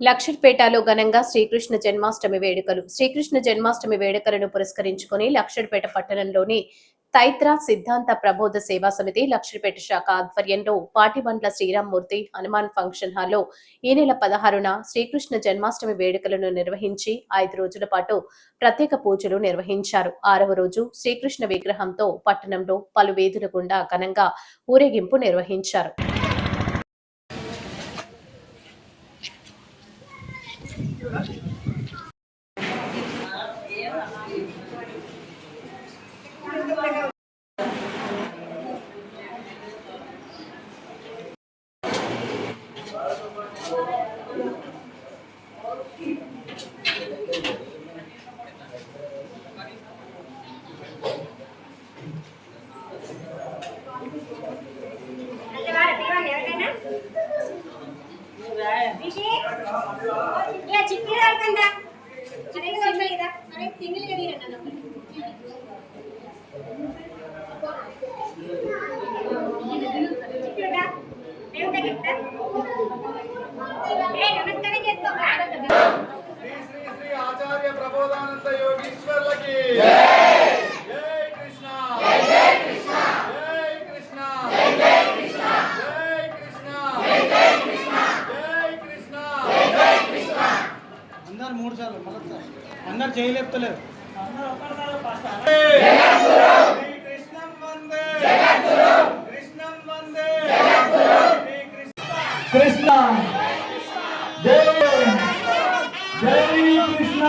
లక్షడ్పేటలో ఘనంగా శ్రీకృష్ణ జన్మాష్టమి వేడుకలు. శ్రీకృష్ణ జన్మాష్టమి వేడుకలను పురస్కరించుకుని లక్షడ్పేట పట్టణంలోని తైత్ర సిద్ధాంత ప్రబోధ సేవా సమితి లక్షడ్పేట శాఖ ఆధ్వర్యంలో పాటిబండ్ల శ్రీరామ్మూర్తి హనుమాన్ ఫంక్షన్ హాల్లో ఈ నెల పదహారున శ్రీకృష్ణ జన్మాష్టమి వేడుకలను నిర్వహించి ఐదు రోజుల పాటు ప్రత్యేక పూజలు నిర్వహించారు. ఆరవ రోజు శ్రీకృష్ణ విగ్రహంతో పట్టణంలో పలు వేధుల గుండా ఘనంగా ఊరేగింపు నిర్వహించారు. Gracias. సింగిల్ ఇదా అరే సింగిల్గా తీరండి చిట్టిగా దేవుడా చెప్తా ఏ నమస్కారం చేసుకోరా శ్రీ శ్రీ శ్రీ ఆచార్య ప్రబోధానంద యోగీశ్వర్లకి జై కృష్ణ జై కృష్ణ జై కృష్ణ జై కృష్ణ జై కృష్ణ జై కృష్ణ అందరు మూడు సార్లు మళ్ళీ అందరు చేయలేపుతలేరు. కృష్ణ. జై కృష్ణ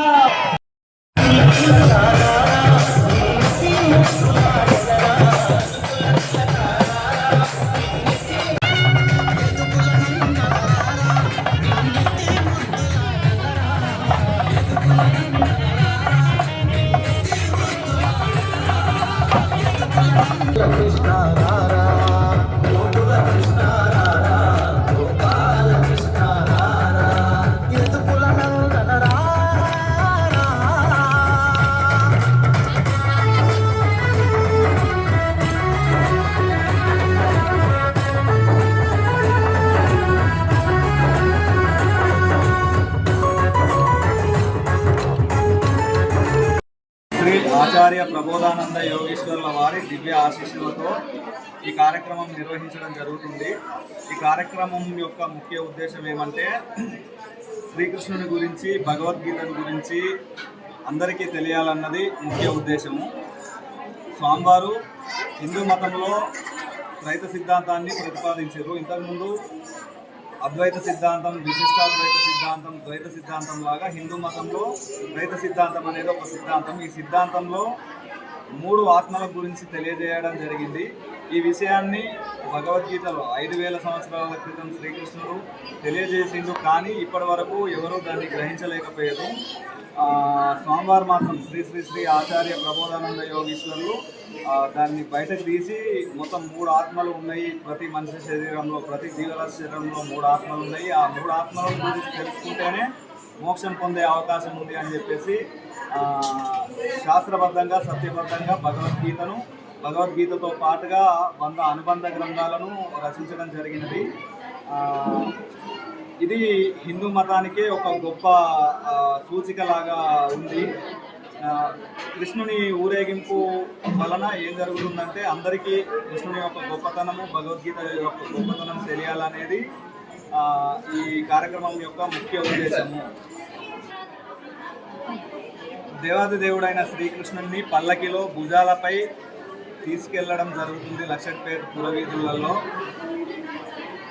శ్రీ ఆచార్య ప్రబోధానంద యోగేశ్వరుల వారి దివ్య ఆశీస్సులతో ఈ కార్యక్రమం నిర్వహించడం జరుగుతుంది. ఈ కార్యక్రమం యొక్క ముఖ్య ఉద్దేశం ఏమంటే శ్రీకృష్ణుని గురించి భగవద్గీతను గురించి అందరికీ తెలియాలన్నది ముఖ్య ఉద్దేశము. స్వామివారు హిందూ మతంలో రైత సిద్ధాంతాన్ని ప్రతిపాదించారు. ఇంతకుముందు అద్వైత సిద్ధాంతం విశిష్టాద్వైత సిద్ధాంతం ద్వైత సిద్ధాంతం లాగా హిందూ మతంలో ద్వైత సిద్ధాంతం అనేది ఒక సిద్ధాంతం. ఈ సిద్ధాంతంలో మూడు ఆత్మల గురించి తెలియజేయడం జరిగింది. ఈ విషయాన్ని భగవద్గీతలో ఐదు వేల సంవత్సరాల క్రితం శ్రీకృష్ణుడు తెలియజేసిండు. కానీ ఇప్పటి వరకు ఎవరూ దాన్ని గ్రహించలేకపోయారు. ఆ, స్వామివారి మాత్రం శ్రీ శ్రీ శ్రీ ఆచార్య ప్రబోధానంద యోగీశ్వరులు దాన్ని బయటకు తీసి మొత్తం మూడు ఆత్మలు ఉన్నాయి. ప్రతి మనిషి శరీరంలో ప్రతి జీవరాశి శరీరంలో మూడు ఆత్మలు ఉన్నాయి. ఆ మూడు ఆత్మల గురించి తెలుసుకుంటేనే మోక్షం పొందే అవకాశం ఉంది అని చెప్పేసి శాస్త్రబద్ధంగా సత్యబద్ధంగా భగవద్గీతను భగవద్గీతతో పాటుగా వంద అనుబంధ గ్రంథాలను రచించడం జరిగినది. ఇది హిందూ మతానికే ఒక గొప్ప సూచికలాగా ఉంది. కృష్ణుని ఊరేగింపు వలన ఏం జరుగుతుందంటే అందరికీ కృష్ణుని యొక్క గొప్పతనము భగవద్గీత యొక్క గొప్పతనం తెలియాలనేది ఈ కార్యక్రమం యొక్క ముఖ్య ఉద్దేశము. దేవాది దేవుడైన శ్రీకృష్ణుని పల్లకిలో భుజాలపై తీసుకెళ్ళడం జరుగుతుంది లక్షట్పేట పురవీధులలో.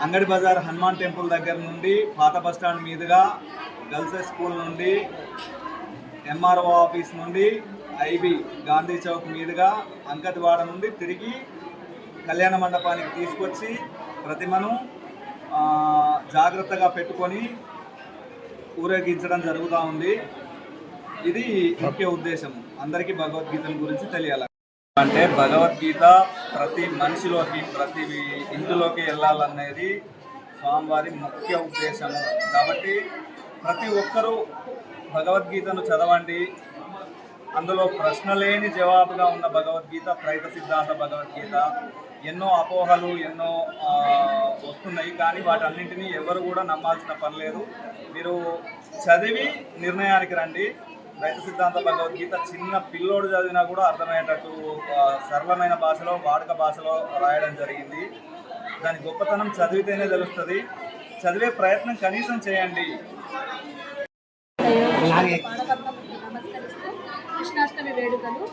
అంగడి బజార్ హనుమాన్ టెంపుల్ దగ్గర నుండి పాత బస్ స్టాండ్ మీదుగా గర్ల్స్ స్కూల్ నుండి ఎంఆర్ఓ ఆఫీస్ నుండి ఐబి గాంధీ చౌక్ మీదుగా అంకతివాడ నుండి తిరిగి కళ్యాణ మండపానికి తీసుకొచ్చి ప్రతిమను జాగ్రత్తగా పెట్టుకొని ఊరేగించడం జరుగుతూ ఉంది. ఇది ముఖ్య ఉద్దేశం. అందరికీ భగవద్గీతను గురించి తెలియాలి? అంటే భగవద్గీత ప్రతి మనిషిలోకి ప్రతి ఇంటిలోకి వెళ్ళాలనేది స్వామివారి ముఖ్య ఉద్దేశము. కాబట్టి ప్రతి ఒక్కరూ భగవద్గీతను చదవండి. అందులో ప్రశ్న లేని జవాబుగా ఉన్న భగవద్గీత త్రైత సిద్ధాంత భగవద్గీత ఎన్నో అపోహలు ఎన్నో వస్తున్నాయి. కానీ వాటన్నింటినీ ఎవరు కూడా నమ్మాల్సిన పని లేదు. మీరు చదివి నిర్ణయానికి రండి. రైతు సిద్ధాంత భగవద్గీత చిన్న పిల్లోడు చదివినా కూడా అర్థమయ్యేటట్టు సరళమైన భాషలో వాడుక భాషలో రాయడం జరిగింది. దాని గొప్పతనం చదివితేనే తెలుస్తుంది. చదివే ప్రయత్నం కనీసం చేయండి. కృష్ణాష్టమి వేడుకలు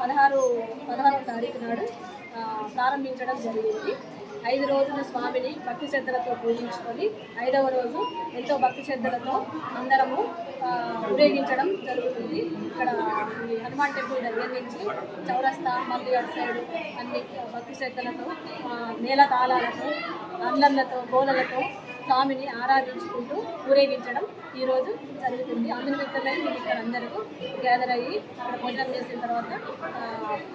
పదహారు పదహారవ తారీఖు నాడు ప్రారంభించడం జరిగింది. ఐదు రోజులు స్వామిని భక్తి శ్రద్ధలతో పూజించుకొని ఐదవ రోజు ఎంతో భక్తి శ్రద్ధలతో అందరము ఊరేగించడం జరుగుతుంది. ఇక్కడ హనుమాన్ టెంపుల్ దగ్గర నుంచి చౌరస్తా మళ్ళీ అటు సైడ్ అన్ని భక్తి శ్రద్ధలతో నేల మేళ తాళాలతో అల్లర్లతో గోలలతో స్వామిని ఆరాధించుకుంటూ ఊరేగించడం ఈరోజు జరుగుతుంది అందరి వ్యక్తులైన ఇక్కడ అందరూ గ్యాదర్ అయ్యి ఇక్కడ భోజనం చేసిన తర్వాత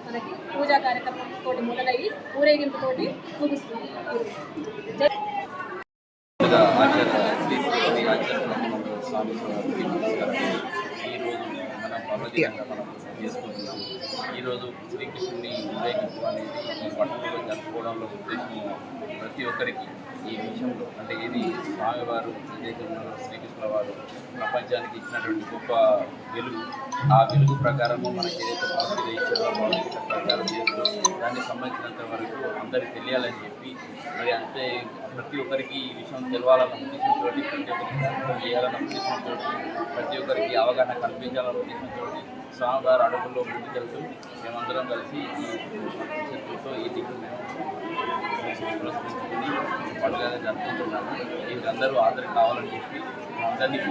మనకి పూజా కార్యక్రమం తోటి మొదలయ్యి ఊరేగింపుతోటి ముగుస్తుంది ఈరోజు. ఈరోజు శ్రీకృష్ణుని ఊరేగింపు అనేది ఈ పట్టణంలో జరుపుకోవడంలో ఉద్దేశం ప్రతి ఒక్కరికి ఈ విషయంలో అంటే ఏది స్వామివారు ఏదైతే ఉన్నారో శ్రీకృష్ణ వారు ప్రపంచానికి ఇచ్చినటువంటి గొప్ప వెలుగు. ఆ వెలుగు ప్రకారము మనకి ఏదైతే బాధ్యత ఇచ్చారో బాధ్యత ప్రకారం చేస్తూ దానికి సంబంధించినంత వరకు అందరికి తెలియాలని చెప్పి మరి అంతే ప్రతి ఒక్కరికి ఈ విషయం తెలవాలని ఉద్దేశించోటి ప్రతి ఒక్కరికి ప్రయత్నం చేయాలన్న ప్రతి ఒక్కరికి అవగాహన కల్పించాలని ఉద్దేశించోటి స్వామివారి అడుగుల్లో ముందుకెళ్తూ మేమందరం కలిసి ఈ శత్రుతో ఈ దిక్కు మేము పురస్కరించుకుని జరుపుకుంటున్నాము. దీనికి అందరూ హాజరు కావాలని చెప్పి Nanti.